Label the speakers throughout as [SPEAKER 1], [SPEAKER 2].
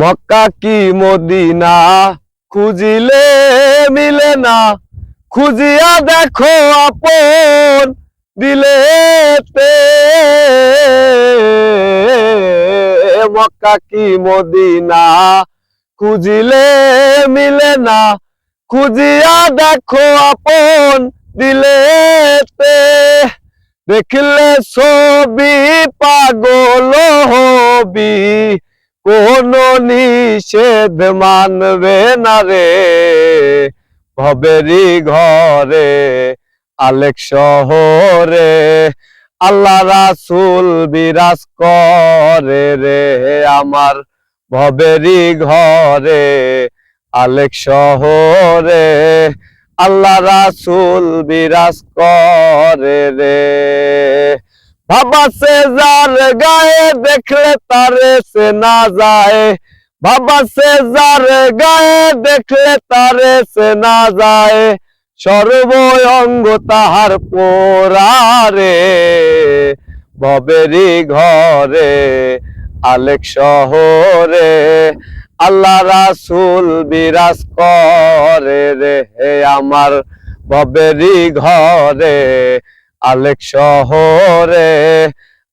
[SPEAKER 1] মক্কা কি মদিনা? খুঁজিলে মিলে না। খুঁজিয়া দেখো আপন দিলেতে। মক্কা কি মদিনা? খুঁজিলে মিলে না। খুঁজিয়া দেখো আপন দিলেতে। দেখলে ছবি পাগল হবি। কোন নিষেধ মানবে না রে। ভবেরি ঘরে, আলেক শহরে, আল্লাহ রাসুল বিরাজ করে রে। আমার ভবেরি ঘরে, আলেক শহরে, আল্লাহ রাসুল বিরাজ করে রে। বাবা সে যার গায়ে দেখলে তারে সে না যায়। বাবা সে যার গায়ে দেখলে তারে সে না যায়। সর্ব অঙ্গ তাহার পোরারে ববেরি ঘরে, আলেক শহরে, আল্লাহ রাসুল বিরাজ করে রে, হে আমার ববেরি ঘরে। আলেক শহরে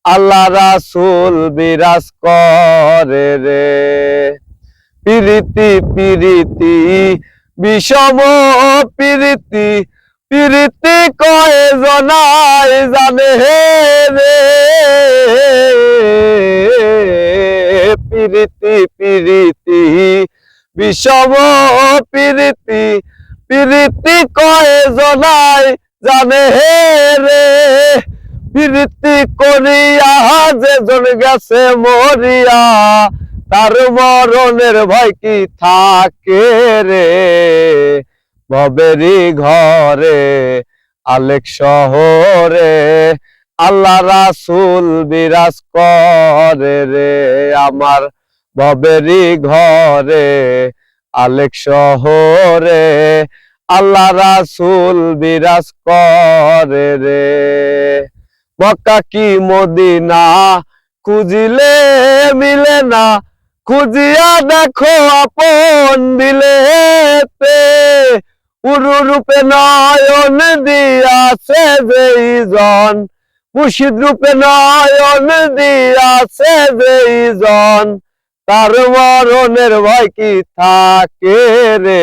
[SPEAKER 1] আল্লাহ রাসুল বিরাজ করে রে। পিরিতি পিরিতি, বিষম পিরিতি পিরিতি কয়ে জনাই জানে হে রে। পিরিতি পিরিতি, বিষম পিরিতি পিরিতি কয়ে জনাই জানে হে রে প্রীতি করিয়া যে জন গেছে মরিয়া, তার মরণের ভয় কি থাকে রে? ভবেরি ঘরে, আলেক শহরে, আল্লাহ রাসুল বিরাজ করে রে। আমার ভবেরি ঘরে, আলেক শহরে আল্লাহ রাসুল বিরাজ করে রে। মক্কা কি মদিনা? খুঁজিলে মিলে না। খুঁজিয়া দেখো আপন দিলেতে উরু রূপে নয়ন দিয়াছে যেই জন মুর্শিদ রূপে নয়ন দিয়াছে যেই জন তার মরণের ভয় কি থাকে রে?